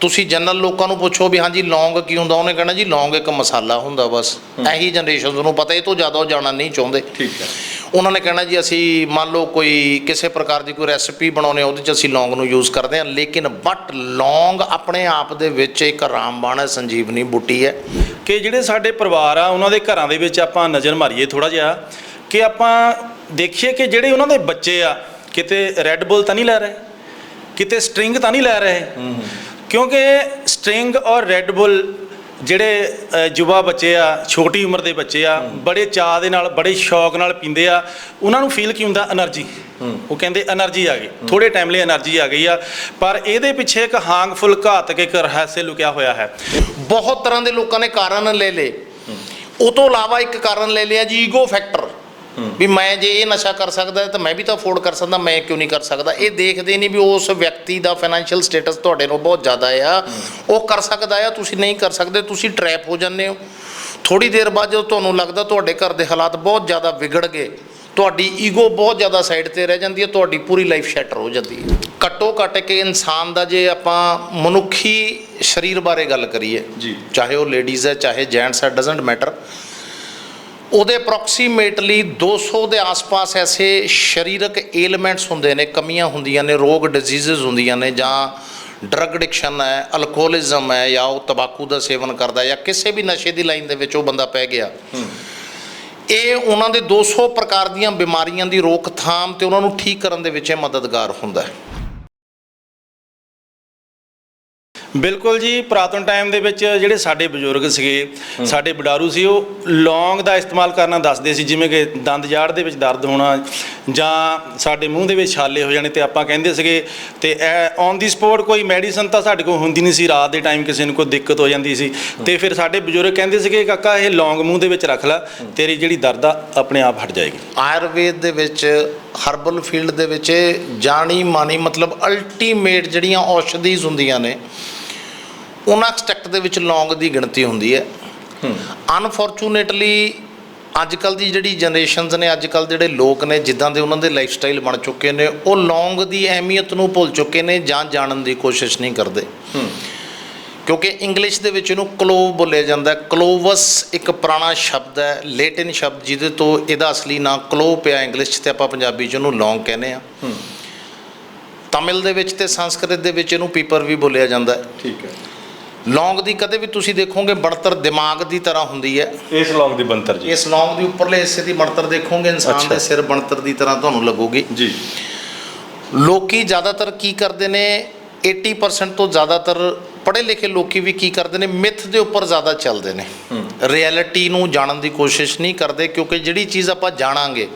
ਤੁਸੀਂ ਜਨਰਲ ਲੋਕਾਂ ਨੂੰ ਪੁੱਛੋ ਵੀ ਹਾਂਜੀ ਲੌਂਗ ਕੀ ਹੁੰਦਾ? ਉਹਨੇ ਕਹਿਣਾ ਜੀ ਲੌਂਗ ਇੱਕ ਮਸਾਲਾ ਹੁੰਦਾ ਬਸ। ਇਹੀ ਜਨਰੇਸ਼ਨ ਨੂੰ ਪਤਾ ਇਹ ਤੋਂ ਜ਼ਿਆਦਾ ਉਹ ਜਾਣਨਾ ਨਹੀਂ ਚਾਹੁੰਦੇ। ਠੀਕ ਹੈ। ਉਹਨਾਂ ਨੇ ਕਹਿਣਾ ਜੀ ਅਸੀਂ ਮੰਨ ਲਓ ਕੋਈ ਕਿਸੇ ਪ੍ਰਕਾਰ ਦੀ ਕੋਈ ਰੈਸਪੀ ਬਣਾਉਣੇ ਉਹਦੇ 'ਚ ਅਸੀਂ ਲੌਂਗ ਨੂੰ ਯੂਜ਼ ਕਰਦੇ ਹਾਂ। ਲੇਕਿਨ ਬਟ ਲੌਂਗ ਆਪਣੇ ਆਪ ਦੇ ਵਿੱਚ ਇੱਕ ਰਾਮਬਾਣ ਹੈ ਸੰਜੀਵਨੀ ਬੂਟੀ ਹੈ। ਕਿ ਜਿਹੜੇ ਸਾਡੇ ਪਰਿਵਾਰ ਆ ਉਹਨਾਂ ਦੇ ਘਰਾਂ ਦੇ ਵਿੱਚ ਆਪਾਂ ਨਜ਼ਰ ਮਾਰੀਏ ਥੋੜਾ ਜਿਹਾ ਕਿ ਆਪਾਂ ਦੇਖੀਏ ਕਿ ਜਿਹੜੇ ਉਹਨਾਂ ਦੇ ਬੱਚੇ ਆ ਕਿਤੇ ਰੈੱਡ ਬੁੱਲ ਤਾਂ ਨਹੀਂ ਲੈ ਰਹੇ? ਕਿਤੇ ਸਟ੍ਰਿੰਗ ਤਾਂ ਨਹੀਂ ਲੈ ਰਹੇ? ਕਿਉਂਕਿ ਸਟ੍ਰਿੰਗ ਔਰ ਰੈੱਡ ਬੁੱਲ ਜਿਹੜੇ ਯੁਵਾ ਬੱਚੇ ਆ ਛੋਟੀ ਉਮਰ ਦੇ ਬੱਚੇ ਆ ਬੜੇ ਚਾਹ ਦੇ ਨਾਲ ਬੜੇ ਸ਼ੌਕ ਨਾਲ ਪੀਂਦੇ ਆ ਉਹਨਾਂ ਨੂੰ ਫੀਲ ਕੀ ਹੁੰਦਾ? એનર્ਜੀ ਉਹ ਕਹਿੰਦੇ એનર્ਜੀ ਆ ਗਈ। ਥੋੜੇ ਟਾਈਮ ਲਈ એનર્ਜੀ ਆ ਗਈ ਆ। ਪਰ ਇਹਦੇ ਪਿੱਛੇ ਇੱਕ ਹਾਂਗਫੁਲ ਘਾਤਕ ਇੱਕ ਰਹੱਸ ਲੁਕਿਆ ਹੋਇਆ ਹੈ। ਬਹੁਤ ਤਰ੍ਹਾਂ ਦੇ ਲੋਕਾਂ ਨੇ ਕਾਰਨ ਲੈ ਲਏ। ਉਹ ਤੋਂ ਇਲਾਵਾ ਇੱਕ ਕਾਰਨ ਲੈ ਲਿਆ ਜੀ ਈਗੋ ਫੈਕਟਰ ਵੀ ਮੈਂ ਜੇ ਇਹ ਨਸ਼ਾ ਕਰ ਸਕਦਾ ਤਾਂ ਮੈਂ ਵੀ ਤਾਂ ਅਫੋਰਡ ਕਰ ਸਕਦਾ ਮੈਂ ਕਿਉਂ ਨਹੀਂ ਕਰ ਸਕਦਾ? ਇਹ ਦੇਖਦੇ ਨਹੀਂ ਵੀ ਉਸ ਵਿਅਕਤੀ ਦਾ ਫਾਈਨੈਂਸ਼ੀਅਲ ਸਟੇਟਸ ਤੁਹਾਡੇ ਨਾਲੋਂ ਬਹੁਤ ਜ਼ਿਆਦਾ ਆ। ਉਹ ਕਰ ਸਕਦਾ ਆ ਤੁਸੀਂ ਨਹੀਂ ਕਰ ਸਕਦੇ ਤੁਸੀਂ ਟਰੈਪ ਹੋ ਜਾਂਦੇ ਹੋ। ਥੋੜੀ ਦੇਰ ਬਾਅਦ ਜਦੋਂ ਤੁਹਾਨੂੰ ਲੱਗਦਾ ਤੁਹਾਡੇ ਘਰ ਦੇ ਹਾਲਾਤ ਬਹੁਤ ਜ਼ਿਆਦਾ ਵਿਗੜ ਗਏ ਤੁਹਾਡੀ ਈਗੋ ਬਹੁਤ ਜ਼ਿਆਦਾ ਸਾਈਡ ਤੇ ਰਹਿ ਜਾਂਦੀ ਹੈ ਤੁਹਾਡੀ ਪੂਰੀ ਲਾਈਫ ਸ਼ੈਟਰ ਹੋ ਜਾਂਦੀ ਹੈ। ਘੱਟੋ ਘੱਟ ਕਿ ਇਨਸਾਨ ਦਾ ਜੇ ਆਪਾਂ ਮਨੁੱਖੀ ਸਰੀਰ ਬਾਰੇ ਗੱਲ ਕਰੀਏ ਜੀ। ਚਾਹੇ ਉਹ ਲੇਡੀਜ਼ ਹੈ ਚਾਹੇ ਜੈਂਟਸ ਹੈ ਡਸਨਟ ਮੈਟਰ ਉਹਦੇ ਅਪਰੋਕਸੀਮੇਟਲੀ 200 ਦੇ ਆਸ-ਪਾਸ ਐਸੇ ਸਰੀਰਕ ਏਲੀਮੈਂਟਸ ਹੁੰਦੇ ਨੇ ਕਮੀਆਂ ਹੁੰਦੀਆਂ ਨੇ ਰੋਗ ਡਿਜ਼ੀਜ਼ਸ ਹੁੰਦੀਆਂ ਨੇ ਜਾਂ ਡਰਗ ਐਡਿਕਸ਼ਨ ਹੈ ਅਲਕੋਹਲਿਜ਼ਮ ਹੈ ਜਾਂ ਉਹ ਤੰਬਾਕੂ ਦਾ ਸੇਵਨ ਕਰਦਾ ਜਾਂ ਕਿਸੇ ਵੀ ਨਸ਼ੇ ਦੀ ਲਾਈਨ ਦੇ ਵਿੱਚ ਉਹ ਬੰਦਾ ਪੈ ਗਿਆ। ਇਹ ਉਹਨਾਂ ਦੇ 200 ਪ੍ਰਕਾਰ ਦੀਆਂ ਬਿਮਾਰੀਆਂ ਦੀ ਰੋਕਥਾਮ ਤੇ ਉਹਨਾਂ ਨੂੰ ਠੀਕ ਕਰਨ ਦੇ ਵਿੱਚ ਇਹ ਮਦਦਗਾਰ ਹੁੰਦਾ ਹੈ। ਬਿਲਕੁਲ ਜੀ ਪੁਰਾਤਨ ਟਾਈਮ ਦੇ ਵਿੱਚ ਜਿਹੜੇ ਸਾਡੇ ਬਜ਼ੁਰਗ ਸੀਗੇ ਸਾਡੇ ਬਡਾਰੂ ਸੀ ਉਹ ਲੌਂਗ ਦਾ ਇਸਤੇਮਾਲ ਕਰਨਾ ਦੱਸਦੇ ਸੀ ਜਿਵੇਂ ਕਿ ਦੰਦ ਜਾੜ ਦੇ ਵਿੱਚ ਦਰਦ ਹੋਣਾ ਜਾਂ ਸਾਡੇ ਮੂੰਹ ਦੇ ਵਿੱਚ ਛਾਲੇ ਹੋ ਜਾਣੇ ਤੇ ਆਪਾਂ ਕਹਿੰਦੇ ਸੀਗੇ ਤੇ ਔਨ ਦੀ ਸਪੋਰਟ ਕੋਈ ਮੈਡੀਸਨ ਤਾਂ ਸਾਡੇ ਕੋਲ ਹੁੰਦੀ ਨਹੀਂ ਸੀ ਰਾਤ ਦੇ ਟਾਈਮ ਕਿਸੇ ਨੂੰ ਕੋਈ ਦਿੱਕਤ ਹੋ ਜਾਂਦੀ ਸੀ। ਤੇ ਫਿਰ ਸਾਡੇ ਬਜ਼ੁਰਗ ਕਹਿੰਦੇ ਸੀਗੇ ਕਾਕਾ ਇਹ ਲੌਂਗ ਮੂੰਹ ਦੇ ਵਿੱਚ ਰੱਖ ਲੈ ਤੇਰੀ ਜਿਹੜੀ ਦਰਦ ਆ ਆਪਣੇ ਆਪ ਹਟ ਜਾਏਗੀ। ਆਯੁਰਵੇਦ ਦੇ ਵਿੱਚ ਹਰਬਲ ਫੀਲਡ ਦੇ ਵਿੱਚ ਜਾਣੀ ਮਾਨੀ ਮਤਲਬ ਅਲਟੀਮੇਟ ਜਿਹੜੀਆਂ ਔਸ਼ਧੀਜ਼ ਹੁੰਦੀਆਂ ਨੇ ਉਹਨਾਂ ਐਕਸਟ੍ਰੈਕਟ ਦੇ ਵਿੱਚ ਲੌਂਗ ਦੀ ਗਿਣਤੀ ਹੁੰਦੀ ਹੈ। ਅਨਫੋਰਚੂਨੇਟਲੀ ਅੱਜ ਕੱਲ ਦੀ ਜਿਹੜੀ ਜਨਰੇਸ਼ਨਸ ਨੇ ਅੱਜ ਕੱਲ ਜਿਹੜੇ ਲੋਕ ਨੇ ਜਿੱਦਾਂ ਦੇ ਉਹਨਾਂ ਦੇ ਲਾਈਫ ਸਟਾਈਲ ਬਣ ਚੁੱਕੇ ਨੇ ਉਹ ਲੌਂਗ ਦੀ ਅਹਿਮੀਅਤ ਨੂੰ ਭੁੱਲ ਚੁੱਕੇ ਨੇ ਜਾਂ ਜਾਣਨ ਦੀ ਕੋਸ਼ਿਸ਼ ਨਹੀਂ ਕਰਦੇ। ਕਿਉਂਕਿ ਇੰਗਲਿਸ਼ ਦੇ ਵਿੱਚ ਇਹਨੂੰ ਕਲੋਵ ਬੋਲਿਆ ਜਾਂਦਾ ਕਲੋਵਸ ਇੱਕ ਪੁਰਾਣਾ ਸ਼ਬਦ ਹੈ ਲੇਟਿਨ ਸ਼ਬਦ ਜਿਹਦੇ ਤੋਂ ਇਹਦਾ ਅਸਲੀ ਨਾਂ ਕਲੋਵ ਪਿਆ ਇੰਗਲਿਸ਼ 'ਚ ਤੇ ਆਪਾਂ ਪੰਜਾਬੀ 'ਚ ਉਹਨੂੰ ਲੌਂਗ ਕਹਿੰਦੇ ਆ ਤਮਿਲ ਦੇ ਵਿੱਚ ਤੇ ਸੰਸਕ੍ਰਿਤ ਦੇ ਵਿੱਚ ਇਹਨੂੰ ਪੀਪਰ ਵੀ ਬੋਲਿਆ ਜਾਂਦਾ ਹੈ। ਠੀਕ ਹੈ। ਲੌਂਗ ਦੀ ਕਦੇ ਵੀ ਤੁਸੀਂ ਦੇਖੋਗੇ ਬਣਤਰ ਦਿਮਾਗ ਦੀ ਤਰ੍ਹਾਂ ਹੁੰਦੀ ਹੈ। ਇਸ ਲੌਂਗ ਦੀ ਬੰਤਰ ਜੀ। ਇਸ ਲੌਂਗ ਦੀ ਉੱਪਰਲੇ ਹਿੱਸੇ ਦੀ ਬਣਤਰ ਦੇਖੋਗੇ ਇਨਸਾਨ। ਦੇ ਸਿਰ ਬਣਤਰ ਦੀ ਤਰ੍ਹਾਂ ਤੁਹਾਨੂੰ ਲੱਗੂਗੀ। ਜੀ। ਲੋਕੀ ਜ਼ਿਆਦਾਤਰ ਕੀ ਕਰਦੇ ਨੇ 80% ਤੋਂ ਜ਼ਿਆਦਾਤਰ ਪੜ੍ਹੇ ਲਿਖੇ ਲੋਕੀ ਵੀ ਕੀ ਕਰਦੇ ਨੇ ਮਿਥ ਦੇ ਉੱਪਰ ਜ਼ਿਆਦਾ ਚੱਲਦੇ ਨੇ। ਰਿਐਲਿਟੀ ਨੂੰ ਜਾਣਨ ਦੀ ਕੋਸ਼ਿਸ਼ ਨਹੀਂ ਕਰਦੇ ਕਿਉਂਕਿ ਜਿਹੜੀ ਚੀਜ਼ ਆਪਾਂ ਜਾਣਾਂਗੇ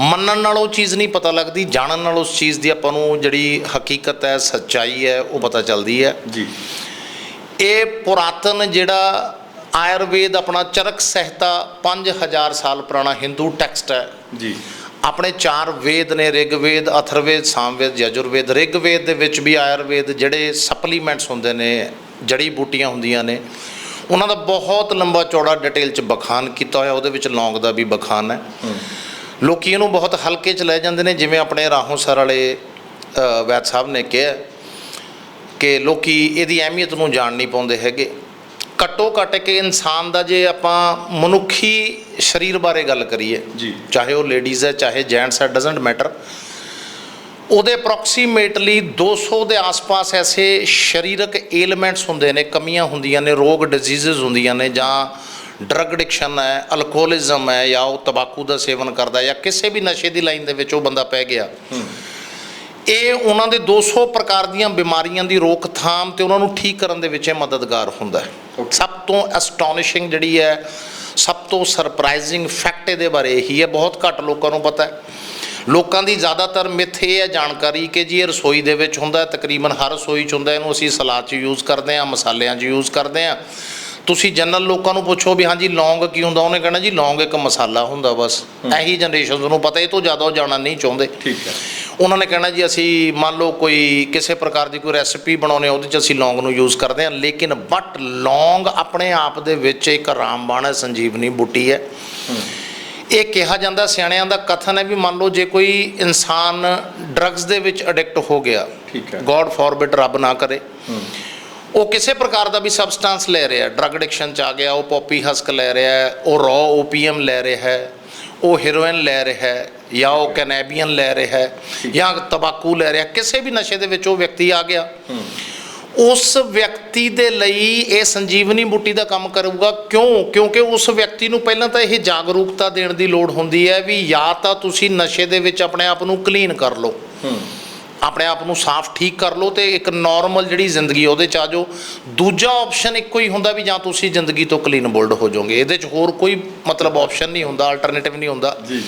ਮੰਨਣ ਨਾਲ ਉਹ ਚੀਜ਼ ਨਹੀਂ ਪਤਾ ਲੱਗਦੀ ਜਾਣਨ ਨਾਲ ਉਸ ਚੀਜ਼ ਦੀ ਆਪਾਂ ਨੂੰ ਜਿਹੜੀ ਹਕੀਕਤ ਹੈ ਸੱਚਾਈ ਹੈ ਉਹ ਪਤਾ ਚੱਲਦੀ ਹੈ। ਜੀ। ਇਹ ਪੁਰਾਤਨ ਜਿਹੜਾ ਆਯੁਰਵੇਦ ਆਪਣਾ ਚਰਕ ਸਹਿਤਾ 5000 ਸਾਲ ਪੁਰਾਣਾ ਹਿੰਦੂ ਟੈਕਸਟ ਹੈ। ਜੀ। ਆਪਣੇ ਚਾਰ ਵੇਦ ਨੇ ਰਿਗਵੇਦ ਅਥਰਵੇਦ ਸਾਮਵੇਦ ਯਜੁਰਵੇਦ। ਰਿਗਵੇਦ ਦੇ ਵਿੱਚ ਵੀ ਆਯੁਰਵੇਦ ਜਿਹੜੇ ਸਪਲੀਮੈਂਟਸ ਹੁੰਦੇ ਨੇ ਜੜੀ ਬੂਟੀਆਂ ਹੁੰਦੀਆਂ ਨੇ ਉਹਨਾਂ ਦਾ ਬਹੁਤ ਲੰਬਾ ਚੌੜਾ ਡਿਟੇਲ ਚ ਬਖਾਨ ਕੀਤਾ ਹੋਇਆ ਉਹਦੇ ਵਿੱਚ ਲੌਂਗ ਦਾ ਵੀ ਬਖਾਨ ਹੈ। ਲੋਕੀ ਇਹਨੂੰ ਬਹੁਤ ਹਲਕੇ ਚ ਲੈ ਜਾਂਦੇ ਨੇ ਜਿਵੇਂ ਆਪਣੇ ਰਾਹੋਂ ਸਰ ਵਾਲੇ ਵੈਦ ਸਾਹਿਬ ਨੇ ਕਿਹਾ ਕਿ ਲੋਕੀ ਇਹਦੀ ਅਹਿਮੀਅਤ ਨੂੰ ਜਾਣ ਨਹੀਂ ਪਾਉਂਦੇ ਹੈਗੇ। ਘੱਟੋ ਘੱਟ ਕਿ ਇਨਸਾਨ ਦਾ ਜੇ ਆਪਾਂ ਮਨੁੱਖੀ ਸਰੀਰ ਬਾਰੇ ਗੱਲ ਕਰੀਏ ਜੀ। ਚਾਹੇ ਉਹ ਲੇਡੀਜ਼ ਹੈ ਚਾਹੇ ਜੈਂਟਸ ਹੈ ਡਸਨਟ ਮੈਟਰ ਉਹਦੇ ਅਪਰੋਕਸੀਮੇਟਲੀ 200 ਦੇ ਆਸ-ਪਾਸ ਐਸੇ ਸਰੀਰਕ ਏਲੀਮੈਂਟਸ ਹੁੰਦੇ ਨੇ ਕਮੀਆਂ ਹੁੰਦੀਆਂ ਨੇ ਰੋਗ ਡਿਜ਼ੀਜ਼ਸ ਹੁੰਦੀਆਂ ਨੇ ਜਾਂ ਡਰਗ ਐਡਿਕਸ਼ਨ ਹੈ ਅਲਕੋਹਲਿਜ਼ਮ ਹੈ ਜਾਂ ਉਹ ਤੰਬਾਕੂ ਦਾ ਸੇਵਨ ਕਰਦਾ ਜਾਂ ਕਿਸੇ ਵੀ ਨਸ਼ੇ ਦੀ ਲਾਈਨ ਦੇ ਵਿੱਚ ਉਹ ਬੰਦਾ ਪੈ ਗਿਆ। ਇਹ ਉਹਨਾਂ ਦੇ 200 ਪ੍ਰਕਾਰ ਦੀਆਂ ਬਿਮਾਰੀਆਂ ਦੀ ਰੋਕਥਾਮ ਤੇ ਉਹਨਾਂ ਨੂੰ ਠੀਕ ਕਰਨ ਦੇ ਵਿੱਚ ਇਹ ਮਦਦਗਾਰ ਹੁੰਦਾ ਹੈ। ਸਭ ਤੋਂ ਐਸਟੋਨਿਸ਼ਿੰਗ ਜਿਹੜੀ ਹੈ ਸਭ ਤੋਂ ਸਰਪ੍ਰਾਈਜ਼ਿੰਗ ਫੈਕਟ ਇਹਦੇ ਬਾਰੇ ਇਹੀ ਹੈ। ਬਹੁਤ ਘੱਟ ਲੋਕਾਂ ਨੂੰ ਪਤਾ ਹੈ। ਲੋਕਾਂ ਦੀ ਜ਼ਿਆਦਾਤਰ ਮਿੱਥ ਇਹ ਹੈ ਜਾਣਕਾਰੀ ਕਿ ਜੀ ਇਹ ਰਸੋਈ ਦੇ ਵਿੱਚ ਹੁੰਦਾ ਹੈ। ਤਕਰੀਬਨ ਹਰ ਰਸੋਈ 'ਚ ਹੁੰਦਾ ਇਹਨੂੰ ਅਸੀਂ ਸਲਾਦ 'ਚ ਯੂਜ਼ ਕਰਦੇ ਹਾਂ ਮਸਾਲਿਆਂ 'ਚ ਯੂਜ਼ ਕਰਦੇ ਹਾਂ। ਤੁਸੀਂ ਜਨਰਲ ਲੋਕਾਂ ਨੂੰ ਪੁੱਛੋ ਵੀ ਹਾਂਜੀ ਲੌਂਗ ਕੀ ਹੁੰਦਾ? ਉਹਨੇ ਕਹਿਣਾ ਜੀ ਲੌਂਗ ਇੱਕ ਮਸਾਲਾ ਹੁੰਦਾ ਬਸ। ਇਹੀ ਜਨਰੇਸ਼ਨ ਨੂੰ ਪਤਾ ਇਹ ਤੋਂ ਜ਼ਿਆਦਾ ਉਹ ਜਾਣਨਾ ਨਹੀਂ ਚਾਹੁੰਦੇ। ਠੀਕ ਹੈ। ਉਹਨਾਂ ਨੇ ਕਹਿਣਾ ਜੀ ਅਸੀਂ ਮੰਨ ਲਓ ਕੋਈ ਕਿਸੇ ਪ੍ਰਕਾਰ ਦੀ ਕੋਈ ਰੈਸਪੀ ਬਣਾਉਣੇ ਉਹਦੇ 'ਚ ਅਸੀਂ ਲੌਂਗ ਨੂੰ ਯੂਜ਼ ਕਰਦੇ ਹਾਂ ਲੇਕਿਨ ਬਟ ਲੌਂਗ ਆਪਣੇ ਆਪ ਦੇ ਵਿੱਚ ਇੱਕ ਰਾਮਬਾਣ ਹੈ ਸੰਜੀਵਨੀ ਬੂਟੀ ਹੈ। ਇਹ ਕਿਹਾ ਜਾਂਦਾ ਸਿਆਣਿਆਂ ਦਾ ਕਥਨ ਹੈ ਵੀ ਮੰਨ ਲਓ ਜੇ ਕੋਈ ਇਨਸਾਨ ਡਰੱਗਸ ਦੇ ਵਿੱਚ ਐਡਿਕਟ ਹੋ ਗਿਆ ਠੀਕ ਹੈ। ਗੋਡ ਫੋਰਬਿਡ ਰੱਬ ਨਾ ਕਰੇ ਉਹ ਕਿਸੇ ਪ੍ਰਕਾਰ ਦਾ ਵੀ ਸਬਸਟੈਂਸ ਲੈ ਰਿਹਾ ਡਰਗ ਐਡਿਕਸ਼ਨ ਚ ਆ ਗਿਆ ਉਹ ਪੋਪੀ ਹਸਕ ਲੈ ਰਿਹਾ ਉਹ ਰॉ ਓਪੀਐਮ ਲੈ ਰਿਹਾ ਹੈ। ਉਹ ਹੈਰੋਇਨ ਲੈ ਰਿਹਾ ਹੈ ਜਾਂ ਉਹ ਕੈਨੇਬੀਅਨ ਲੈ ਰਿਹਾ ਹੈ ਜਾਂ ਤੰਬਾਕੂ ਲੈ ਰਿਹਾ ਕਿਸੇ ਵੀ ਨਸ਼ੇ ਦੇ ਵਿੱਚ ਉਹ ਵਿਅਕਤੀ ਆ ਗਿਆ। ਉਸ ਵਿਅਕਤੀ ਦੇ ਲਈ ਇਹ ਸੰਜੀਵਨੀ ਬੂਟੀ ਦਾ ਕੰਮ ਕਰੂਗਾ। ਕਿਉਂ? ਕਿਉਂਕਿ ਉਸ ਵਿਅਕਤੀ ਨੂੰ ਪਹਿਲਾਂ ਤਾਂ ਇਹ ਜਾਗਰੂਕਤਾ ਦੇਣ ਦੀ ਲੋੜ ਹੁੰਦੀ ਹੈ ਵੀ ਜਾਂ ਤਾਂ ਤੁਸੀਂ ਨਸ਼ੇ ਦੇ ਵਿੱਚ ਆਪਣੇ ਆਪ ਨੂੰ ਕਲੀਨ ਕਰ ਲਓ। ਆਪਣੇ ਆਪ ਨੂੰ ਸਾਫ਼ ਠੀਕ ਕਰ ਲਓ ਤੇ ਇੱਕ ਨਾਰਮਲ ਜਿਹੜੀ ਜ਼ਿੰਦਗੀ ਉਹਦੇ ਚ ਆ ਜਾਓ। ਦੂਜਾ ਆਪਸ਼ਨ ਇੱਕੋ ਹੀ ਹੁੰਦਾ ਵੀ ਜਾਂ ਤੁਸੀਂ ਜ਼ਿੰਦਗੀ ਤੋਂ ਕਲੀਨ ਬੋਲਡ ਹੋ ਜਾਓਗੇ। ਇਹਦੇ ਚ ਹੋਰ ਕੋਈ ਮਤਲਬ ਆਪਸ਼ਨ ਨਹੀਂ ਹੁੰਦਾ ਅਲਟਰਨੇਟਿਵ ਨਹੀਂ ਹੁੰਦਾ। ਜੀ।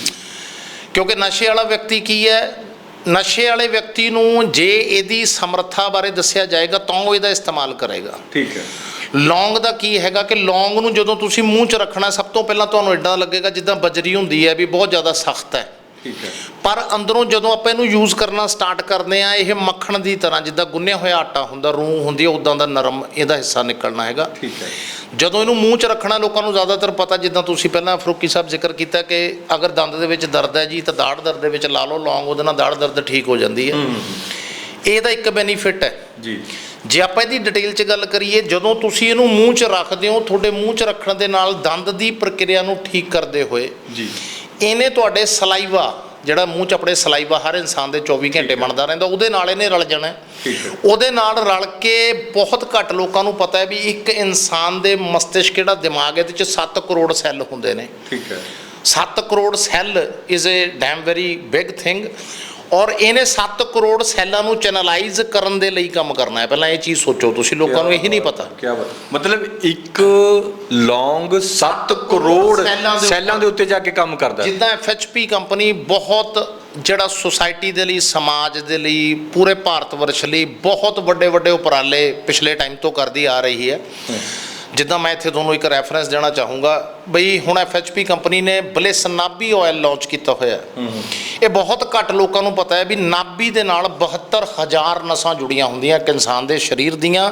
ਕਿਉਂਕਿ ਨਸ਼ੇ ਵਾਲਾ ਵਿਅਕਤੀ ਕੀ ਹੈ? ਨਸ਼ੇ ਵਾਲੇ ਵਿਅਕਤੀ ਨੂੰ ਜੇ ਇਹਦੀ ਸਮਰੱਥਾ ਬਾਰੇ ਦੱਸਿਆ ਜਾਏਗਾ ਤਾਂ ਉਹ ਇਹਦਾ ਇਸਤੇਮਾਲ ਕਰੇਗਾ। ਠੀਕ ਹੈ। ਲੌਂਗ ਦਾ ਕੀ ਹੈਗਾ ਕਿ ਲੌਂਗ ਨੂੰ ਜਦੋਂ ਤੁਸੀਂ ਮੂੰਹ 'ਚ ਰੱਖਣਾ ਸਭ ਤੋਂ ਪਹਿਲਾਂ ਤੁਹਾਨੂੰ ਇਦਾਂ ਲੱਗੇਗਾ ਜਿੱਦਾਂ ਬਜਰੀ ਹੁੰਦੀ ਹੈ ਵੀ ਬਹੁਤ ਜ਼ਿਆਦਾ ਸਖਤ ਹੈ। ਠੀਕ ਹੈ। ਪਰ ਅੰਦਰੋਂ ਜਦੋਂ ਆਪਾਂ ਇਹਨੂੰ ਯੂਜ਼ ਕਰਨਾ ਸਟਾਰਟ ਕਰਦੇ ਆ ਇਹ ਮੱਖਣ ਦੀ ਤਰ੍ਹਾਂ ਜਿੱਦਾਂ ਗੁੰਨਿਆ ਹੋਇਆ ਆਟਾ ਹੁੰਦਾ ਰੂਹ ਹੁੰਦੀ ਹੈ ਉਦਾਂ ਦਾ ਨਰਮ ਇਹਦਾ ਹਿੱਸਾ ਨਿਕਲਣਾ ਹੈਗਾ। ਠੀਕ ਹੈ। ਜਦੋਂ ਇਹਨੂੰ ਮੂੰਹ 'ਚ ਰੱਖਣਾ ਲੋਕਾਂ ਨੂੰ ਜ਼ਿਆਦਾਤਰ ਪਤਾ ਜਿੱਦਾਂ ਤੁਸੀਂ ਪਹਿਲਾਂ ਫਰੂਕੀ ਸਾਹਿਬ ਜ਼ਿਕਰ ਕੀਤਾ ਕਿ ਅਗਰ ਦੰਦ ਦੇ ਵਿੱਚ ਦਰਦ ਹੈ ਜੀ ਤਾਂ ਦਾੜ ਦਰਦ ਦੇ ਵਿੱਚ ਲਾ ਲਓ ਲੌਂਗ ਉਹਦੇ ਨਾਲ ਦਾੜ ਦਰਦ ਠੀਕ ਹੋ ਜਾਂਦੀ ਹੈ। ਇਹਦਾ ਇੱਕ ਬੈਨੀਫਿਟ ਹੈ। ਜੀ। ਜੇ ਆਪਾਂ ਇਹਦੀ ਡਿਟੇਲ 'ਚ ਗੱਲ ਕਰੀਏ ਜਦੋਂ ਤੁਸੀਂ ਇਹਨੂੰ ਮੂੰਹ 'ਚ ਰੱਖਦੇ ਹੋ ਤੁਹਾਡੇ ਮੂੰਹ 'ਚ ਰੱਖਣ ਦੇ ਨਾਲ ਦੰਦ ਦੀ ਪ੍ਰਕਿਰਿਆ ਨੂੰ ਠੀਕ ਕਰਦੇ ਹੋਏ ਜੀ। ਇਹਨੇ ਤੁਹਾਡੇ ਸਲਾਈਵਾ ਜਿਹੜਾ ਮੂੰਹ 'ਚ ਆਪਣੇ ਸਲਾਈਵਾ ਹਰ ਇਨਸਾਨ ਦੇ 24 ਘੰਟੇ ਬਣਦਾ ਰਹਿੰਦਾ ਉਹਦੇ ਨਾਲ ਇਹਨੇ ਰਲ ਜਾਣਾ। ਉਹਦੇ ਨਾਲ ਰਲ ਕੇ ਬਹੁਤ ਘੱਟ ਲੋਕਾਂ ਨੂੰ ਪਤਾ ਹੈ ਵੀ ਇੱਕ ਇਨਸਾਨ ਦੇ ਮਸਤਿਸ਼ਕ ਜਿਹੜਾ ਦਿਮਾਗ ਹੈ ਇਹਦੇ 'ਚ 7 ਕਰੋੜ ਸੈੱਲ ਹੁੰਦੇ ਨੇ। ਠੀਕ ਹੈ। 7 crore sale is a damn very big thing ਔਰ ਇਹਨੇ 7 ਕਰੋੜ ਸੈੱਲਾਂ ਨੂੰ ਚੈਨਲਾਈਜ਼ ਕਰਨ ਦੇ ਲਈ ਕੰਮ ਕਰਨਾ ਹੈ। ਪਹਿਲਾਂ ਇਹ ਚੀਜ਼ ਸੋਚੋ ਤੁਸੀਂ ਲੋਕਾਂ ਨੂੰ ਇਹੀ ਨਹੀਂ ਪਤਾ। ਕੀ ਬਾਤ। ਮਤਲਬ ਇੱਕ ਲੌਂਗ 7 ਕਰੋੜ ਸੈੱਲਾਂ ਦੇ ਉੱਤੇ- ਜਾ ਕੇ ਕੰਮ ਕਰਦਾ। ਜਿੱਦਾਂ ਐਫਐਚਪੀ ਕੰਪਨੀ ਬਹੁਤ ਜਿਹੜਾ ਸੁਸਾਇਟੀ ਦੇ ਲਈ ਸਮਾਜ ਦੇ ਲਈ ਪੂਰੇ ਭਾਰਤ ਵਰਸ਼ ਲਈ ਬਹੁਤ ਵੱਡੇ ਵੱਡੇ ਉਪਰਾਲੇ ਪਿਛਲੇ ਟਾਈਮ ਤੋਂ ਕਰਦੀ ਆ ਰਹੀ ਹੈ। ਜਿੱਦਾਂ ਮੈਂ ਇੱਥੇ ਤੁਹਾਨੂੰ ਇੱਕ ਰੈਫਰੈਂਸ ਦੇਣਾ ਚਾਹੂੰਗਾ ਬਈ ਹੁਣ ਐਫਐਚਪੀ ਕੰਪਨੀ ਨੇ ਬਲਿਸ ਨਾਭੀ ਆਇਲ ਲਾਂਚ ਕੀਤਾ ਹੋਇਆ ਹੈ। ਇਹ ਬਹੁਤ ਘੱਟ ਲੋਕਾਂ ਨੂੰ ਪਤਾ ਹੈ ਵੀ ਨਾਭੀ ਦੇ ਨਾਲ 72000 ਨਸਾਂ ਜੁੜੀਆਂ ਹੁੰਦੀਆਂ ਇੱਕ ਇਨਸਾਨ ਦੇ ਸਰੀਰ ਦੀਆਂ।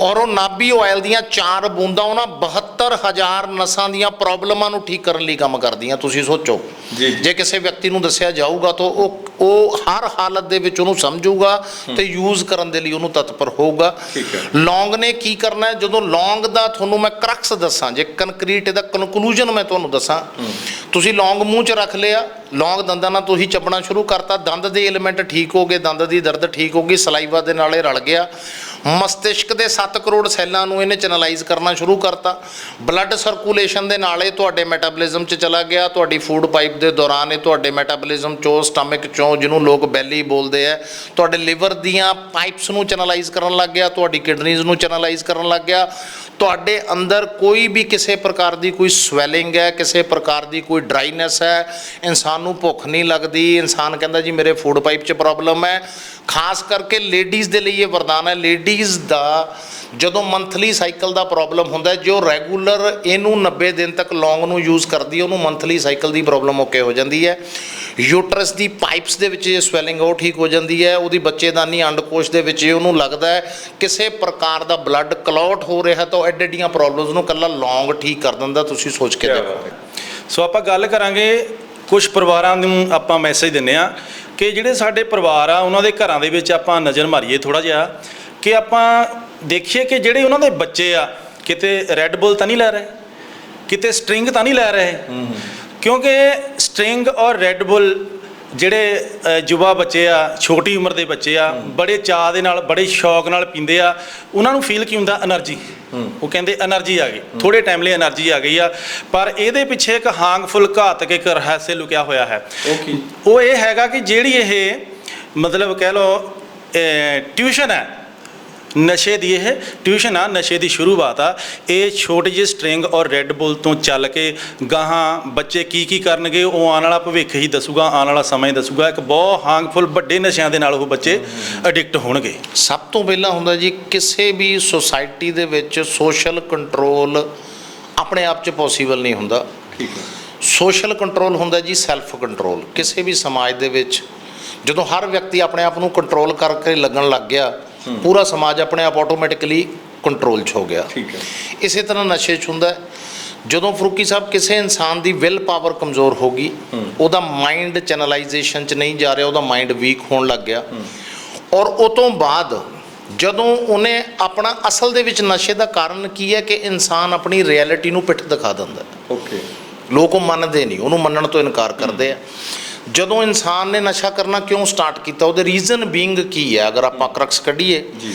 ਔਰ ਉਹ ਨਾਭੀ ਆਇਲ ਦੀਆਂ ਚਾਰ ਬੂੰਦਾਂ ਉਹਨਾਂ 72000 ਨਸਾਂ ਦੀਆਂ ਪ੍ਰੋਬਲਮਾਂ ਨੂੰ ਠੀਕ ਕਰਨ ਲਈ ਕੰਮ ਕਰਦੀਆਂ ਤੁਸੀਂ ਸੋਚੋ। ਜੀ, ਕਿਸੇ ਵਿਅਕਤੀ ਨੂੰ ਦੱਸਿਆ ਜਾਊਗਾ ਤਾਂ ਉਹ ਉਹ ਹਰ ਹਾਲਤ ਦੇ ਵਿੱਚ ਉਹਨੂੰ ਸਮਝੂਗਾ ਤੇ ਯੂਜ਼ ਕਰਨ ਦੇ ਲਈ ਉਹਨੂੰ ਤਤਪਰ ਹੋਊਗਾ। ਠੀਕ ਹੈ। ਲੌਂਗ ਨੇ ਕੀ ਕਰਨਾ ਹੈ? ਜਦੋਂ ਲੌਂਗ ਦਾ ਤੁਹਾਨੂੰ ਮੈਂ ਕਰਕਸ ਦੱਸਾਂ ਜੇ ਕਨਕਰੀਟ ਇਹਦਾ ਕਨਕਲੂਜਨ ਮੈਂ ਤੁਹਾਨੂੰ ਦੱਸਾਂ। ਤੁਸੀਂ ਲੌਂਗ ਮੂੰਹ 'ਚ ਰੱਖ ਲਿਆ ਲੌਂਗ ਦੰਦਾਂ ਨਾਲ ਤੁਸੀਂ ਚੱਬਣਾ ਸ਼ੁਰੂ ਕਰਤਾ ਦੰਦ ਦੇ ਐਲੀਮੈਂਟ ਠੀਕ ਹੋ ਗਏ ਦੰਦ ਦੀ ਦਰਦ ਠੀਕ ਹੋ ਗਈ ਸਲਾਈਵਾ ਦੇ ਨਾਲ ਇਹ ਰਲ ਗਿਆ। ਮਸਤਿਸ਼ਕ ਦੇ 7 ਕਰੋੜ ਸੈੱਲਾਂ ਨੂੰ ਇਹਨੇ ਚੈਨਲਾਈਜ਼ ਕਰਨਾ ਸ਼ੁਰੂ ਕਰਤਾ। ਬਲੱਡ ਸਰਕੂਲੇਸ਼ਨ ਦੇ ਨਾਲ ਇਹ ਤੁਹਾਡੇ ਮੈਟਾਬੋਲਿਜ਼ਮ 'ਚ ਚਲਾ ਗਿਆ ਤੁਹਾਡੀ ਫੂਡ ਪਾਈਪ ਦੇ ਦੌਰਾਨ ਇਹ ਤੁਹਾਡੇ ਮੈਟਾਬੋਲਿਜ਼ਮ 'ਚੋਂ ਸਟਮਕ 'ਚੋਂ ਜਿਹਨੂੰ ਲੋਕ ਬੈਲੀ ਬੋਲਦੇ ਆ ਤੁਹਾਡੇ ਲਿਵਰ ਦੀਆਂ ਪਾਈਪਸ ਨੂੰ ਚੈਨਲਾਈਜ਼ ਕਰਨ ਲੱਗ ਗਿਆ ਤੁਹਾਡੀ ਕਿਡਨੀਜ਼ ਨੂੰ ਚੈਨਲਾਈਜ਼ ਕਰਨ ਲੱਗ ਗਿਆ। ਤੁਹਾਡੇ ਅੰਦਰ ਕੋਈ ਵੀ ਕਿਸੇ ਪ੍ਰਕਾਰ ਦੀ ਕੋਈ ਸਵੈਲਿੰਗ ਹੈ, ਕਿਸੇ ਪ੍ਰਕਾਰ ਦੀ ਕੋਈ ਡਰਾਈਨੈਸ ਹੈ, ਇਨਸਾਨ ਨੂੰ ਭੁੱਖ ਨਹੀਂ ਲੱਗਦੀ, ਇਨਸਾਨ ਕਹਿੰਦਾ ਜੀ ਮੇਰੇ ਫੂਡ ਪਾਈਪ 'ਚ ਪ੍ਰੋਬਲਮ ਹੈ। ਖਾਸ ਕਰਕੇ ਲੇਡੀਜ਼ ਦੇ ਲਈ ਇਹ ਵਰਦਾਨ ਹੈ ਲੇਡੀਜ਼ ਦਾ ਜਦੋਂ ਮੰਥਲੀ ਸਾਈਕਲ ਦਾ ਪ੍ਰੋਬਲਮ ਹੁੰਦਾ ਜੋ ਰੈਗੂਲਰ ਇਹਨੂੰ 90 ਦਿਨ ਤੱਕ ਲੌਂਗ ਨੂੰ ਯੂਜ਼ ਕਰਦੀ ਉਹਨੂੰ ਮੰਥਲੀ ਸਾਈਕਲ ਦੀ ਪ੍ਰੋਬਲਮ ਓਕੇ ਹੋ ਜਾਂਦੀ ਹੈ ਯੂਟਰਸ ਦੀ ਪਾਈਪਸ ਦੇ ਵਿੱਚ ਜੇ ਸਵੈਲਿੰਗ ਉਹ ਠੀਕ ਹੋ ਜਾਂਦੀ ਹੈ ਉਹਦੀ ਬੱਚੇਦਾਨੀ ਅੰਡਕੋਸ਼ ਦੇ ਵਿੱਚ ਉਹਨੂੰ ਲੱਗਦਾ ਹੈ ਕਿਸੇ ਪ੍ਰਕਾਰ ਦਾ ਬਲੱਡ ਕਲੌਟ ਹੋ ਰਿਹਾ ਤਾਂ ਐਡ ਐਡੀਆਂ ਪ੍ਰੋਬਲਮਸ ਨੂੰ ਕੱਲਾ ਲੌਂਗ ਠੀਕ ਕਰ ਦਿੰਦਾ ਤੁਸੀਂ ਸੋਚ ਕੇ ਦੇਖੋ। ਸੋ ਆਪਾਂ ਗੱਲ ਕਰਾਂਗੇ ਕੁਝ ਪਰਿਵਾਰਾਂ ਨੂੰ ਆਪਾਂ ਮੈਸੇਜ ਦਿੰਨੇ ਆ ਕਿ ਜਿਹੜੇ ਸਾਡੇ ਪਰਿਵਾਰ ਆ ਉਹਨਾਂ ਦੇ ਘਰਾਂ ਦੇ ਵਿੱਚ ਆਪਾਂ ਨਜ਼ਰ ਮਾਰੀਏ ਥੋੜਾ ਜਿਹਾ ਕਿ ਆਪਾਂ ਦੇਖੀਏ ਕਿ ਜਿਹੜੇ ਉਹਨਾਂ ਦੇ ਬੱਚੇ ਆ ਕਿਤੇ ਰੈੱਡ ਬੁੱਲ ਤਾਂ ਨਹੀਂ ਲੈ ਰਹੇ ਕਿਤੇ ਸਟ੍ਰਿੰਗ ਤਾਂ ਨਹੀਂ ਲੈ ਰਹੇ। ਕਿਉਂਕਿ ਸਟ੍ਰਿੰਗ ਔਰ ਰੈੱਡ ਬੁੱਲ ਜਿਹੜੇ ਯੁਵਾ ਬੱਚੇ ਆ ਛੋਟੀ ਉਮਰ ਦੇ ਬੱਚੇ ਆ ਬੜੇ ਚਾਹ ਦੇ ਨਾਲ ਬੜੇ ਸ਼ੌਕ ਨਾਲ ਪੀਂਦੇ ਆ ਉਹਨਾਂ ਨੂੰ ਫੀਲ ਕੀ ਹੁੰਦਾ? એનર્ਜੀ ਉਹ ਕਹਿੰਦੇ એનર્ਜੀ ਆ ਗਈ। ਥੋੜੇ ਟਾਈਮ ਲਈ એનર્ਜੀ ਆ ਗਈ ਆ। ਪਰ ਇਹਦੇ ਪਿੱਛੇ ਇੱਕ ਹਾਂਗਫੁਲ ਘਾਤਕ ਇੱਕ ਰਹੱਸੇ ਲੁਕਿਆ ਹੋਇਆ ਹੈ। ਉਹ ਇਹ ਹੈਗਾ ਕਿ ਜਿਹੜੀ ਇਹ ਮਤਲਬ ਕਹਿ ਲਓ ਟਿਊਸ਼ਨ ਹੈ ਨਸ਼ੇ ਦੀ ਇਹ ਟਿਊਸ਼ਨ ਆ ਨਸ਼ੇ ਦੀ ਸ਼ੁਰੂਆਤ ਆ। ਇਹ ਛੋਟੀ ਜਿਹੀ ਸਟ੍ਰਿੰਗ ਔਰ ਰੈੱਡ ਬੁੱਲ ਤੋਂ ਚੱਲ ਕੇ ਗਾਹਾਂ ਬੱਚੇ ਕੀ ਕੀ ਕਰਨਗੇ ਉਹ ਆਉਣ ਵਾਲਾ ਭਵਿੱਖ ਹੀ ਦੱਸੂਗਾ ਆਉਣ ਵਾਲਾ ਸਮਾਂ ਹੀ ਦੱਸੂਗਾ। ਇੱਕ ਬਹੁਤ ਹਾਰਮਫੁਲ ਵੱਡੇ ਨਸ਼ਿਆਂ ਦੇ ਨਾਲ ਉਹ ਬੱਚੇ ਐਡਿਕਟ ਹੋਣਗੇ। ਸਭ ਤੋਂ ਪਹਿਲਾਂ ਹੁੰਦਾ ਜੀ ਕਿਸੇ ਵੀ ਸੁਸਾਇਟੀ ਦੇ ਵਿੱਚ ਸੋਸ਼ਲ ਕੰਟਰੋਲ ਆਪਣੇ ਆਪ 'ਚ ਪੋਸੀਬਲ ਨਹੀਂ ਹੁੰਦਾ। ਠੀਕ ਹੈ। ਸੋਸ਼ਲ ਕੰਟਰੋਲ ਹੁੰਦਾ ਜੀ ਸੈਲਫ ਕੰਟਰੋਲ ਕਿਸੇ ਵੀ ਸਮਾਜ ਦੇ ਵਿੱਚ ਜਦੋਂ ਹਰ ਵਿਅਕਤੀ ਆਪਣੇ ਆਪ ਨੂੰ ਕੰਟਰੋਲ ਕਰਕੇ ਲੱਗਣ ਲੱਗ ਗਿਆ ਪੂਰਾ ਸਮਾਜ ਆਪਣੇ ਆਪ ਆਟੋਮੈਟਿਕਲੀ ਕੰਟਰੋਲ 'ਚ ਹੋ ਗਿਆ। ਠੀਕ ਹੈ। ਇਸੇ ਤਰ੍ਹਾਂ ਨਸ਼ੇ 'ਚ ਹੁੰਦਾ। ਜਦੋਂ ਫਰੂਕੀ ਸਾਹਿਬ ਕਿਸੇ ਇਨਸਾਨ ਦੀ ਵਿਲ ਪਾਵਰ ਕਮਜ਼ੋਰ ਹੋ ਗਈ ਉਹਦਾ ਮਾਈਂਡ ਚੈਨਲਾਈਜੇਸ਼ਨ 'ਚ ਨਹੀਂ ਜਾ ਰਿਹਾ ਉਹਦਾ ਮਾਈਂਡ ਵੀਕ ਹੋਣ ਲੱਗ ਗਿਆ। ਔਰ ਉਹ ਤੋਂ ਬਾਅਦ ਜਦੋਂ ਉਹਨੇ ਆਪਣਾ ਅਸਲ ਦੇ ਵਿੱਚ ਨਸ਼ੇ ਦਾ ਕਾਰਨ ਕੀ ਹੈ ਕਿ ਇਨਸਾਨ ਆਪਣੀ ਰਿਐਲਿਟੀ ਨੂੰ ਪਿੱਠ ਦਿਖਾ ਦਿੰਦਾ। ਓਕੇ ਲੋਕ ਉਹ ਮੰਨਦੇ ਨਹੀਂ ਉਹਨੂੰ ਮੰਨਣ ਤੋਂ ਇਨਕਾਰ ਕਰਦੇ ਆ। ਜਦੋਂ ਇਨਸਾਨ ਨੇ ਨਸ਼ਾ ਕਰਨਾ ਕਿਉਂ ਸਟਾਰਟ ਕੀਤਾ ਉਹਦੇ ਰੀਜ਼ਨ ਬੀਇੰਗ ਕੀ ਹੈ? ਅਗਰ ਆਪਾਂ ਕਰਕਸ ਕੱਢੀਏ ਜੀ।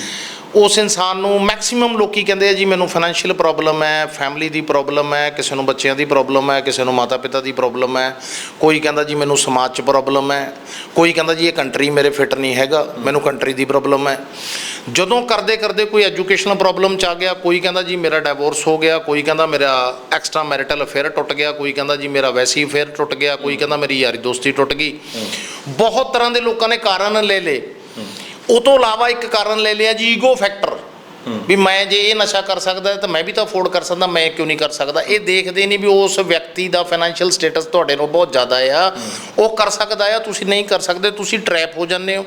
ਉਸ ਇਨਸਾਨ ਨੂੰ ਮੈਕਸਿਮਮ ਲੋਕੀ ਕਹਿੰਦੇ ਆ ਜੀ ਮੈਨੂੰ ਫਾਈਨੈਂਸ਼ੀਅਲ ਪ੍ਰੋਬਲਮ ਹੈ ਫੈਮਿਲੀ ਦੀ ਪ੍ਰੋਬਲਮ ਹੈ ਕਿਸੇ ਨੂੰ ਬੱਚਿਆਂ ਦੀ ਪ੍ਰੋਬਲਮ ਹੈ ਕਿਸੇ ਨੂੰ ਮਾਤਾ ਪਿਤਾ ਦੀ ਪ੍ਰੋਬਲਮ ਹੈ ਕੋਈ ਕਹਿੰਦਾ ਜੀ ਮੈਨੂੰ ਸਮਾਜ 'ਚ ਪ੍ਰੋਬਲਮ ਹੈ ਕੋਈ ਕਹਿੰਦਾ ਜੀ ਇਹ ਕੰਟਰੀ ਮੇਰੇ ਫਿੱਟ ਨਹੀਂ ਹੈਗਾ ਮੈਨੂੰ ਕੰਟਰੀ ਦੀ ਪ੍ਰੋਬਲਮ ਹੈ। ਜਦੋਂ ਕਰਦੇ ਕਰਦੇ ਕੋਈ ਐਜੂਕੇਸ਼ਨਲ ਪ੍ਰੋਬਲਮ ਚ ਆ ਗਿਆ ਕੋਈ ਕਹਿੰਦਾ ਜੀ ਮੇਰਾ ਡਿਵੋਰਸ ਹੋ ਗਿਆ ਕੋਈ ਕਹਿੰਦਾ ਮੇਰਾ ਐਕਸਟਰਾ ਮੈਰਿਟਲ ਅਫੇਅਰ ਟੁੱਟ ਗਿਆ ਕੋਈ ਕਹਿੰਦਾ ਜੀ ਮੇਰਾ ਵੈਸੀ ਅਫੇਅਰ ਟੁੱਟ ਗਿਆ ਕੋਈ ਕਹਿੰਦਾ ਮੇਰੀ ਯਾਰੀ ਦੋਸਤੀ ਟੁੱਟ ਗਈ। ਬਹੁਤ ਤਰ੍ਹਾਂ ਦੇ ਲੋਕਾਂ ਨੇ ਕਾਰਨ ਲੈ ਲਏ। ਉਹ ਤੋਂ ਇਲਾਵਾ ਇੱਕ ਕਾਰਨ ਲੈ ਲਿਆ ਜੀ ਈਗੋ ਫੈਕਟਰ ਵੀ ਮੈਂ ਜੇ ਇਹ ਨਸ਼ਾ ਕਰ ਸਕਦਾ ਤਾਂ ਮੈਂ ਵੀ ਤਾਂ ਅਫੋਰਡ ਕਰ ਸਕਦਾ ਮੈਂ ਕਿਉਂ ਨਹੀਂ ਕਰ ਸਕਦਾ? ਇਹ ਦੇਖਦੇ ਨਹੀਂ ਵੀ ਉਸ ਵਿਅਕਤੀ ਦਾ ਫਾਈਨੈਂਸ਼ੀਅਲ ਸਟੇਟਸ ਤੁਹਾਡੇ ਨਾਲੋਂ ਬਹੁਤ ਜ਼ਿਆਦਾ ਆ। ਉਹ ਕਰ ਸਕਦਾ ਆ ਤੁਸੀਂ ਨਹੀਂ ਕਰ ਸਕਦੇ ਤੁਸੀਂ ਟਰੈਪ ਹੋ ਜਾਂਦੇ ਹੋ।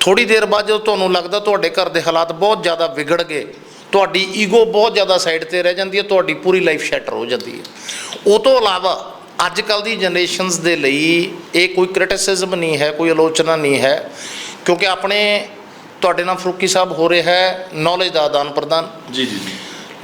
ਥੋੜੀ ਦੇਰ ਬਾਅਦ ਜਦੋਂ ਤੁਹਾਨੂੰ ਲੱਗਦਾ ਤੁਹਾਡੇ ਘਰ ਦੇ ਹਾਲਾਤ ਬਹੁਤ ਜ਼ਿਆਦਾ ਵਿਗੜ ਗਏ, ਤੁਹਾਡੀ ਈਗੋ ਬਹੁਤ ਜ਼ਿਆਦਾ ਸਾਈਡ ਤੇ ਰਹਿ ਜਾਂਦੀ ਹੈ, ਤੁਹਾਡੀ ਪੂਰੀ ਲਾਈਫ ਸ਼ੈਟਰ ਹੋ ਜਾਂਦੀ ਹੈ। ਉਹ ਤੋਂ ਇਲਾਵਾ ਅੱਜ ਕੱਲ ਦੀ ਜਨਰੇਸ਼ਨਸ ਦੇ ਲਈ ਇਹ ਕੋਈ ਕ੍ਰਿਟਿਸਿਜ਼ਮ ਨਹੀਂ ਹੈ, ਕੋਈ ਆਲੋਚਨਾ ਨਹੀਂ ਹੈ, ਕਿਉਂਕਿ ਆਪਣੇ ਤੁਹਾਡੇ ਨਾਲ ਫਰੂਕੀ ਸਾਹਿਬ ਹੋ ਰਿਹਾ ਹੈ ਨੌਲੇਜ ਦਾ ਆਦਾਨ ਪ੍ਰਦਾਨ ਜੀ ਜੀ ਜੀ।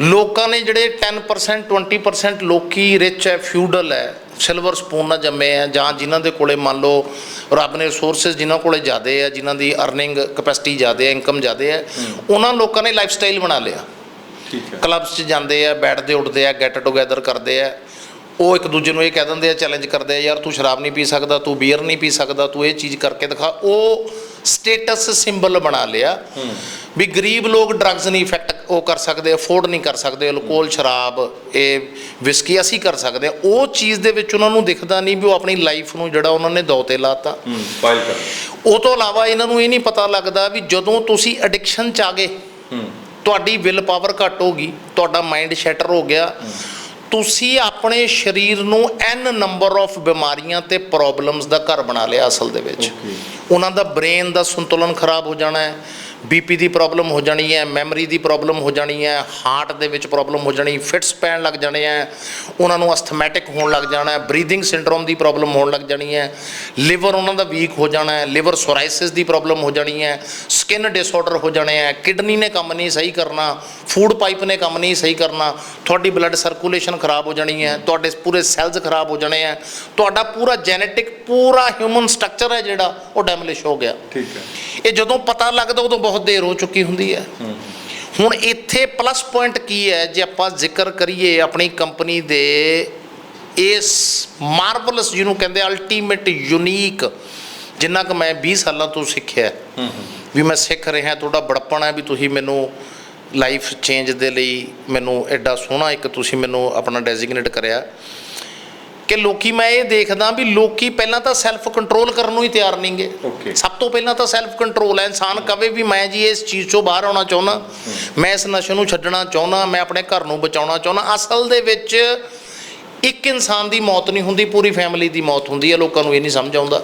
ਲੋਕਾਂ ਨੇ ਜਿਹੜੇ 10% 20% ਲੋਕੀ ਰਿਚ ਹੈ ਫਿਊਡਲ ਹੈ ਸਿਲਵਰ ਸਪੂਨ ਨਾਲ ਜੰਮੇ ਆ ਜਾਂ ਜਿਨ੍ਹਾਂ ਦੇ ਕੋਲੇ ਮੰਨ ਲਓ ਰੱਬ ਨੇ ਰਿਸੋਰਸਸ ਜਿਨ੍ਹਾਂ ਕੋਲੇ ਜ਼ਿਆਦੇ ਆ ਜਿਨ੍ਹਾਂ ਦੀ ਅਰਨਿੰਗ ਕਪੈਸਿਟੀ ਜ਼ਿਆਦੇ ਹੈ ਇਨਕਮ ਜ਼ਿਆਦੇ ਹੈ ਉਹਨਾਂ ਲੋਕਾਂ ਨੇ ਲਾਈਫ ਸਟਾਈਲ ਬਣਾ ਲਿਆ। ਠੀਕ ਹੈ। ਕਲੱਬਸ 'ਚ ਜਾਂਦੇ ਆ ਬੈਠਦੇ ਉੱਠਦੇ ਆ ਗੈਟ ਟੂਗੇਦਰ ਕਰਦੇ ਆ। ਉਹ ਇੱਕ ਦੂਜੇ ਨੂੰ ਇਹ ਕਹਿ ਦਿੰਦੇ ਆ ਚੈਲੰਜ ਕਰਦੇ ਆ ਯਾਰ ਤੂੰ ਸ਼ਰਾਬ ਨਹੀਂ ਪੀ ਸਕਦਾ ਤੂੰ ਬੀਅਰ ਨਹੀਂ ਪੀ ਸਕਦਾ ਤੂੰ ਇਹ ਚੀਜ਼ ਕਰਕੇ ਦਿਖਾ। ਉਹ ਸਟੇਟਸ ਸਿੰਬਲ ਬਣਾ ਲਿਆ ਵੀ ਗਰੀਬ ਲੋਕ ਡਰੱਗਸ ਨਹੀਂ ਇਫੈਕਟ ਉਹ ਕਰ ਸਕਦੇ ਅਫੋਰਡ ਨਹੀਂ ਕਰ ਸਕਦੇ ਅਲਕੋਹਲ ਸ਼ਰਾਬ ਇਹ ਵਿਸਕੀ ਅਸੀਂ ਕਰ ਸਕਦੇ ਆ ਉਹ ਚੀਜ਼ ਦੇ ਵਿੱਚ ਉਹਨਾਂ ਨੂੰ ਦਿਖਦਾ ਨਹੀਂ ਵੀ ਉਹ ਆਪਣੀ ਲਾਈਫ ਨੂੰ ਜਿਹੜਾ ਉਹਨਾਂ ਨੇ ਦੋ ਤੇ ਲਾਤਾ ਕਰ ਉਹ ਤੋਂ ਇਲਾਵਾ ਇਹਨਾਂ ਨੂੰ ਇਹ ਨਹੀਂ ਪਤਾ ਲੱਗਦਾ ਵੀ ਜਦੋਂ ਤੁਸੀਂ ਐਡਿਕਸ਼ਨ ਚ ਆ ਗਏ ਤੁਹਾਡੀ ਵਿਲ ਪਾਵਰ ਘੱਟ ਹੋ ਗਈ ਤੁਹਾਡਾ ਮਾਈਂਡ ਸ਼ੈਟਰ ਹੋ ਗਿਆ ਤੁਸੀਂ ਆਪਣੇ ਸਰੀਰ ਨੂੰ ਐਨ ਨੰਬਰ ਆਫ ਬਿਮਾਰੀਆਂ ਤੇ ਪ੍ਰੋਬਲਮਸ ਦਾ ਘਰ ਬਣਾ ਲਿਆ ਅਸਲ ਦੇ ਵਿੱਚ. ਉਹਨਾਂ ਦਾ ਬ੍ਰੇਨ ਦਾ ਸੰਤੁਲਨ ਖਰਾਬ ਹੋ ਜਾਣਾ ਹੈ ਬੀਪੀ ਦੀ ਪ੍ਰੋਬਲਮ ਹੋ ਜਾਣੀ ਹੈ ਮੈਮਰੀ ਦੀ ਪ੍ਰੋਬਲਮ ਹੋ ਜਾਣੀ ਹੈ ਹਾਰਟ ਦੇ ਵਿੱਚ ਪ੍ਰੋਬਲਮ ਹੋ ਜਾਣੀ ਫਿਟਸ ਪੈਣ ਲੱਗ ਜਾਣੇ ਹੈ ਉਹਨਾਂ ਨੂੰ ਅਸਥਮੈਟਿਕ ਹੋਣ ਲੱਗ ਜਾਣਾ ਹੈ ਬਰੀਥਿੰਗ ਸਿੰਡਰੋਮ ਦੀ ਪ੍ਰੋਬਲਮ ਹੋਣ ਲੱਗ ਜਾਣੀ ਹੈ ਲਿਵਰ ਉਹਨਾਂ ਦਾ ਵੀਕ ਹੋ ਜਾਣਾ ਹੈ ਲਿਵਰ ਸੋਰਾਇਸਿਸ ਦੀ ਪ੍ਰੋਬਲਮ ਹੋ ਜਾਣੀ ਹੈ ਸਕਿਨ ਡਿਸਆਰਡਰ ਹੋ ਜਾਣੇ ਹੈ ਕਿਡਨੀ ਨੇ ਕੰਮ ਨਹੀਂ ਸਹੀ ਕਰਨਾ ਫੂਡ ਪਾਈਪ ਨੇ ਕੰਮ ਨਹੀਂ ਸਹੀ ਕਰਨਾ ਤੁਹਾਡੀ ਬਲੱਡ ਸਰਕੂਲੇਸ਼ਨ ਖਰਾਬ ਹੋ ਜਾਣੀ ਹੈ ਤੁਹਾਡੇ ਪੂਰੇ ਸੈਲਸ ਖਰਾਬ ਹੋ ਜਾਣੇ ਹੈ ਤੁਹਾਡਾ ਪੂਰਾ ਜੈਨੇਟਿਕ ਪੂਰਾ ਹਿਊਮਨ ਸਟਰਕਚਰ ਹੈ ਜਿਹੜਾ ਉਹ ਡੈਮਲਿਸ਼ ਹੋ ਗਿਆ। ਠੀਕ ਹੈ। ਇਹ ਜਦੋਂ ਪਤਾ ਲੱਗਦਾ ਉਦੋਂ ਬਹੁਤ ਦੇਰ ਹੋ ਚੁੱਕੀ ਹੁੰਦੀ ਹੈ। ਹੁਣ ਇੱਥੇ ਪਲੱਸ ਪੁਆਇੰਟ ਕੀ ਹੈ? ਜੇ ਆਪਾਂ ਜ਼ਿਕਰ ਕਰੀਏ ਆਪਣੀ ਕੰਪਨੀ ਦੇ ਇਸ ਮਾਰਵਲਸ ਜਿਹਨੂੰ ਕਹਿੰਦੇ ਅਲਟੀਮੇਟ ਯੂਨੀਕ ਜਿੰਨਾ ਕਿ ਮੈਂ 20 ਸਾਲਾਂ ਤੋਂ ਸਿੱਖਿਆ। ਵੀ ਮੈਂ ਸਿੱਖ ਰਿਹਾ ਤੁਹਾਡਾ ਬੜਪਣ ਹੈ ਵੀ ਤੁਸੀਂ ਮੈਨੂੰ ਲਾਈਫ ਚੇਂਜ ਦੇ ਲਈ ਮੈਨੂੰ ਐਡਾ ਸੋਹਣਾ ਇੱਕ ਤੁਸੀਂ ਮੈਨੂੰ ਆਪਣਾ ਡੈਜ਼ਿਗਨੇਟ ਕਰਿਆ। ਕਿ ਲੋਕੀ ਮੈਂ ਇਹ ਦੇਖਦਾ ਵੀ ਲੋਕੀ ਪਹਿਲਾਂ ਤਾਂ ਸੈਲਫ ਕੰਟਰੋਲ ਕਰਨ ਨੂੰ ਹੀ ਤਿਆਰ ਨਹੀਂਗੇ. ਸਭ ਤੋਂ ਪਹਿਲਾਂ ਤਾਂ ਸੈਲਫ ਕੰਟਰੋਲ ਹੈ ਇਨਸਾਨ ਕਵੇ ਵੀ ਮੈਂ ਜੀ ਇਸ ਚੀਜ਼ ਤੋਂ ਬਾਹਰ ਆਉਣਾ ਚਾਹੁੰਦਾ। ਮੈਂ ਇਸ ਨਸ਼ੇ ਨੂੰ ਛੱਡਣਾ ਚਾਹੁੰਦਾ। ਮੈਂ ਆਪਣੇ ਘਰ ਨੂੰ ਬਚਾਉਣਾ ਚਾਹੁੰਦਾ। ਅਸਲ ਦੇ ਵਿੱਚ ਇੱਕ ਇਨਸਾਨ ਦੀ ਮੌਤ ਨਹੀਂ ਹੁੰਦੀ ਪੂਰੀ ਫੈਮਿਲੀ ਦੀ ਮੌਤ ਹੁੰਦੀ ਹੈ ਲੋਕਾਂ ਨੂੰ ਇਹ ਨਹੀਂ ਸਮਝ ਆਉਂਦਾ।